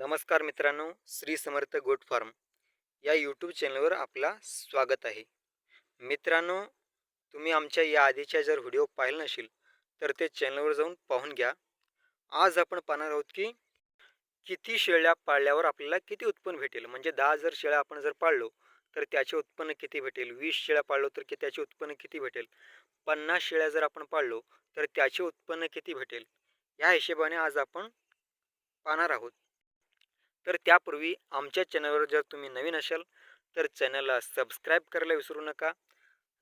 नमस्कार मित्रांनो Shri Samarth goat farm या यूट्यूब चॅनलवर आपला स्वागत आहे. मित्रांनो तुम्ही आमच्या या आधीच्या जर व्हिडिओ पाहिला नसेल तर ते चॅनलवर जाऊन पाहून घ्या. आज आपण पाहणार आहोत की किती शेळ्या पाळल्यावर आपल्याला किती उत्पन्न भेटेल? म्हणजे दहा जर शेळ्या आपण जर पाळलो तर त्याचे उत्पन्न किती भेटेल? वीस शेळ्या पाळलो तर की त्याचे उत्पन्न किती भेटेल? पन्नास शेळ्या जर आपण पाळलो तर त्याचे उत्पन्न किती भेटेल? या हिशोबाने आज आपण पाहणार आहोत. तर त्यापूर्वी आमच्या चॅनलवर जर तुम्ही नवीन असाल तर चॅनलला सबस्क्राईब करायला विसरू नका.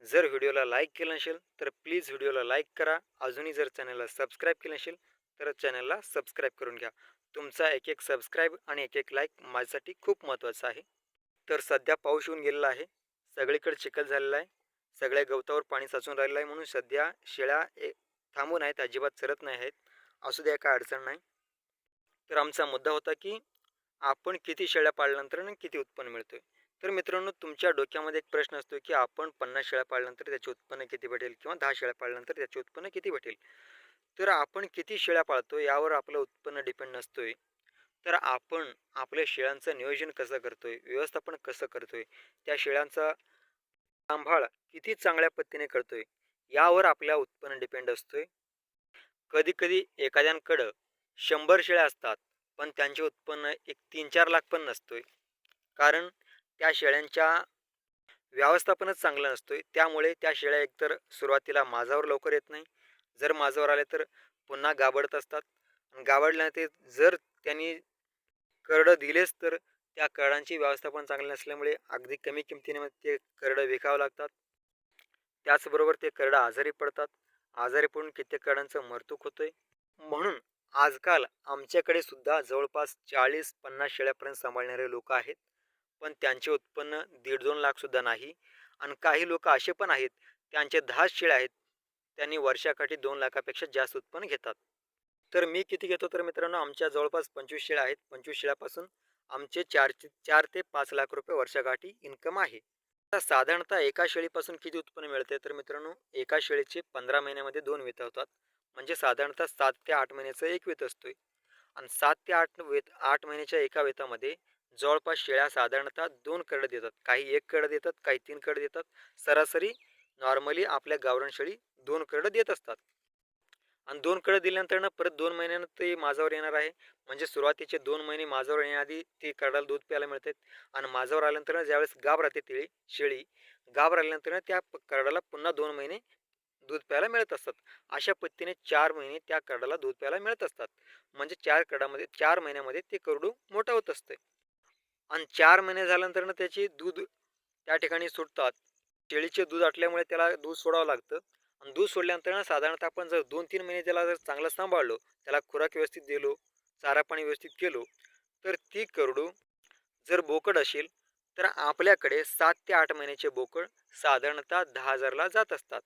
जर व्हिडिओला लाईक केलं नसेल तर प्लीज व्हिडिओला लाईक करा. अजूनही जर चॅनलला सबस्क्राईब केलं नसेल तर चॅनलला सबस्क्राईब करून घ्या. तुमचा एक एक सबस्क्राईब आणि एक एक लाईक माझ्यासाठी खूप महत्त्वाचं आहे. तर सध्या पाऊस येऊन गेलेला आहे. सगळीकडे चिखल झालेला आहे. सगळ्या गवतावर पाणी साचून राहिलं आहे म्हणून सध्या शेळ्या ए थांबून आहेत अजिबात चरत नाही आहेत. असू द्या काय अडचण नाही. तर आमचा मुद्दा होता की आपण किती शेळ्या पाळल्यानंतर आणि किती उत्पन्न मिळतोय? तर मित्रांनो तुमच्या डोक्यामध्ये एक प्रश्न असतो की आपण पन्नास शेळ्या पाळल्यानंतर त्याचे उत्पन्न किती भेटेल किंवा दहा शेळ्या पाळल्यानंतर त्याचे उत्पन्न किती भेटेल? तर आपण किती शेळ्या पाळतो यावर आपलं उत्पन्न डिपेंड नसतोय. तर आपण आपल्या शेळ्यांचं नियोजन कसं करतोय व्यवस्थापन कसं करतोय त्या शेळ्यांचा सांभाळ किती चांगल्या पद्धतीने करतोय यावर आपल्या उत्पन्न डिपेंड असतोय. कधी कधी एखाद्यांकडं शंभर शेळ्या असतात पण त्यांचे उत्पन्न एक तीन चार लाख पण नसतोय. कारण त्या शेळ्यांच्या व्यवस्थापनच चांगलं नसतोय. त्यामुळे त्या शेळ्या एकतर सुरुवातीला माझावर लवकर येत नाही. जर माझावर आले तर पुन्हा गाबडत असतात. आणि गाबडल्या ते जर त्यांनी करडं दिलेच तर त्या करडांची व्यवस्थापन चांगली नसल्यामुळे अगदी कमी किमतीने ते करडं विकावं लागतात. त्याचबरोबर ते करडं आजारी पडतात. आजारी पडून कित्येक करडांचं मरतूक होतोय. म्हणून आजकाल आमच्याकडे सुद्धा जवळपास चाळीस पन्नास शेळ्यापर्यंत सांभाळणारे लोक आहेत. पण त्यांचे उत्पन्न दीड दोन लाखसुद्धा नाही. आणि काही लोक असे पण आहेत त्यांचे दहा शेळ्या आहेत त्यांनी वर्षाकाठी दोन लाखापेक्षा जास्त उत्पन्न घेतात. तर मी किती घेतो तर मित्रांनो आमच्या जवळपास पंचवीस शेळ्या आहेत. पंचवीस शेळ्यापासून आमचे चार चार ते पाच लाख रुपये वर्षाकाठी इन्कम आहे. आता साधारणतः एका शेळीपासून किती उत्पन्न मिळते तर मित्रांनो एका शेळीचे पंधरा महिन्यामध्ये दोन वेत होतात. म्हणजे साधारणतः सात ते आठ महिन्याचा एक वेत असतोय. आणि सात ते आठ वेत आठ महिन्याच्या एका वेतामध्ये जवळपास शेळ्या साधारणतः दोन कडं देतात. काही एक कडं देतात काही तीन कडं देतात. सरासरी नॉर्मली आपल्या गावरान शेळी दोन कडं देत असतात. आणि दोन कडं दिल्यानंतर ना परत दोन महिन्यानं ते माझावर येणार आहे. म्हणजे सुरुवातीचे दोन महिने माझावर येण्याआधी ती करडाला दूध प्यायला मिळतात आणि माझावर आल्यानंतर ज्यावेळेस गाब राहते तिळी शेळी गाब राहिल्यानंतर त्या करडाला पुन्हा दोन महिने दूध प्यायला मिळत असतात. अशा पद्धतीने चार महिने त्या करडाला दूध प्यायला मिळत असतात. म्हणजे चार करडामध्ये चार महिन्यामध्ये ते करडू मोठा होत असते. आणि चार महिने झाल्यानंतर त्याची दूध त्या ठिकाणी सुटतात. शेळीचे दूध आटल्यामुळे त्याला दूध सोडावं लागतं. आणि दूध सोडल्यानंतर साधारणतः आपण जर दोन तीन महिने त्याला जर चांगलं सांभाळलो त्याला खुराक व्यवस्थित दिलो चारा पाणी व्यवस्थित केलो तर ती करडू जर बोकड असेल तर आपल्याकडे सात ते आठ महिन्याचे बोकड साधारणतः दहा हजारला जात असतात.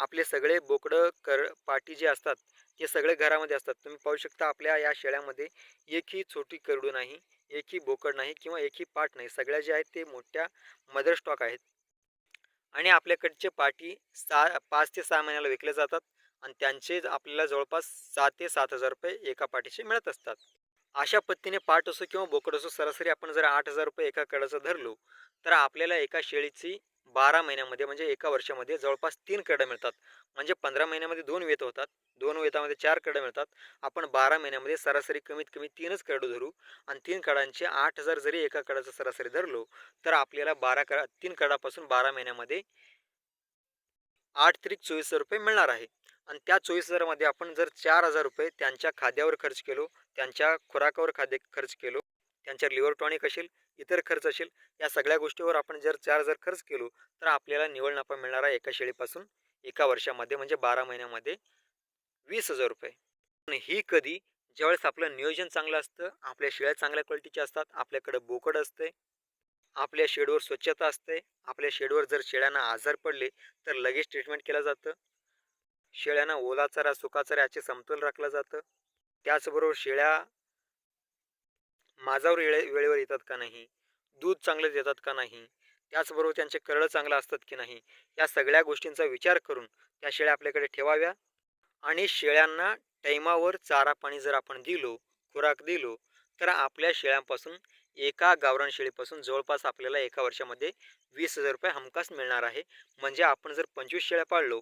आपले सगळे बोकडं कर पाटी जे असतात ते सगळे घरामध्ये असतात. तुम्ही पाहू शकता आपल्या या शेळ्यामध्ये एकही छोटी करडू नाही एकही बोकड नाही किंवा एकही पाट नाही. सगळ्या जे आहेत ते मोठ्या मदर स्टॉक आहेत. आणि आपल्याकडचे पाटी सहा पाच ते सहा महिन्याला विकले जातात आणि त्यांचे आपल्याला जवळपास सहा ते सात हजार रुपये एका पाठीचे मिळत असतात. अशा पद्धतीने पाठ असो किंवा बोकड असो सरासरी आपण जर आठ हजार रुपये एका कडाचं धरलो तर आपल्याला एका शेळीची बारा महिन्यामध्ये म्हणजे एका वर्षामध्ये जवळपास तीन क्रीडा मिळतात. म्हणजे पंधरा महिन्यामध्ये दोन वेत होतात. दोन वेतामध्ये चार क्रीडा मिळतात. आपण बारा महिन्यामध्ये सरासरी कमीत कमी तीनच खेळाडू धरू आणि तीन खेळांचे आठ हजार जरी एका कडाचं सरासरी धरलो तर आपल्याला बारा कडा तीन खेळापासून बारा महिन्यामध्ये आठ त्रिक चोवीस हजार रुपये मिळणार आहे. आणि त्या चोवीस हजारामध्ये आपण जर चार हजार रुपये त्यांच्या खाद्यावर खर्च केलो त्यांच्या खुराकावर खाद्य खर्च केलो त्यांच्या लिव्हर टॉनिक असेल इतर खर्च असेल या सगळ्या गोष्टीवर आपण जर चार हजार खर्च केलो तर आपल्याला निवड नफा मिळणार आहे एका शेळीपासून एका वर्षामध्ये म्हणजे बारा महिन्यामध्ये वीस हजार रुपये. पण ही कधी ज्यावेळेस आपलं नियोजन चांगलं असतं आपल्या शेळ्या चांगल्या क्वालिटीच्या असतात आपल्याकडे बोकड असते आपल्या शेडवर स्वच्छता असते आपल्या शेडवर जर शेळ्यांना आजार पडले तर लगेच ट्रीटमेंट केलं जातं. शेळ्यांना ओला चारा सुका चारा याचे समतोल राखलं जातं. त्याचबरोबर शेळ्या माझावर वेळे वेळेवर येतात का नाही? दूध चांगलं देतात का नाही? त्याचबरोबर त्यांचे करडं चांगलं असतात की नाही? या सगळ्या गोष्टींचा विचार करून त्या शेळ्या आपल्याकडे ठेवाव्या. आणि शेळ्यांना टाईमावर चारा पाणी जर आपण दिलो खुराक दिलो तर आपल्या शेळ्यांपासून एका गावरान शेळीपासून जवळपास आपल्याला एका वर्षामध्ये वीस हजार रुपये हमखास मिळणार आहे. म्हणजे आपण जर पंचवीस शेळ्या पाळलो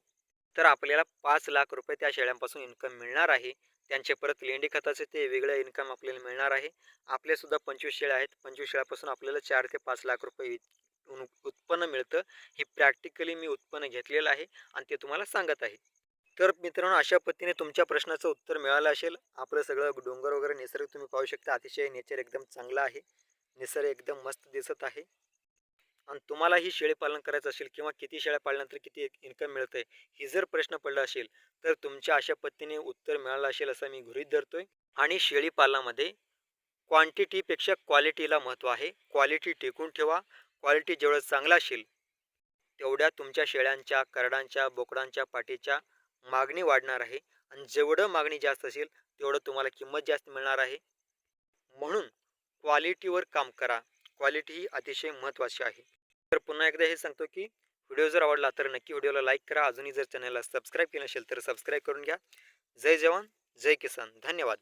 तर आपल्याला पाच लाख रुपये त्या शेळ्यांपासून इन्कम मिळणार आहे. त्यांचे परत लेंडी खताचे ते वेगळं इन्कम आपल्याला मिळणार आहे. आपल्यासुद्धा पंचवीस शेळ्या आहेत. पंचवीस शेळ्यापासून आपल्याला चार ते पाच लाख रुपये उत्पन्न मिळतं. हे प्रॅक्टिकली मी उत्पन्न घेतलेलं आहे आणि ते तुम्हाला सांगत आहे. तर मित्रांनो अशा पद्धतीने तुमच्या प्रश्नाचं उत्तर मिळालं असेल. आपलं सगळं डोंगर वगैरे निसर्ग तुम्ही पाहू शकता. अतिशय नेचर एकदम चांगलं आहे. निसर्ग एकदम मस्त दिसत आहे. आणि तुम्हाला ही शेळी पालन करायचं असेल किंवा किती शेळ्या पाळल्यानंतर किती इन्कम मिळतंय ही जर प्रश्न पडला असेल तर तुमच्या अशा पद्धतीने उत्तर मिळालं असेल असं मी गृहीत धरतोय. आणि शेळी पालनामध्ये क्वांटिटीपेक्षा क्वालिटीला महत्त्व आहे. क्वालिटी टिकून ठेवा. क्वालिटी जेवढं चांगलं असेल तेवढ्या तुमच्या शेळ्यांच्या करडांच्या बोकडांच्या पाठीच्या मागणी वाढणार आहे. आणि जेवढं मागणी जास्त असेल तेवढं तुम्हाला किंमत जास्त मिळणार आहे. म्हणून क्वालिटीवर काम करा. क्वालिटी ही अतिशय महत्त्वाची आहे. तर पुन्हा एकदा हे सांगतो की व्हिडिओ जर आवडला तर नक्की व्हिडिओला लाईक करा. अजूनही जर चॅनलला सबस्क्राईब केलं असेल तर सबस्क्राईब करून घ्या. जय जवान जय किसान. धन्यवाद.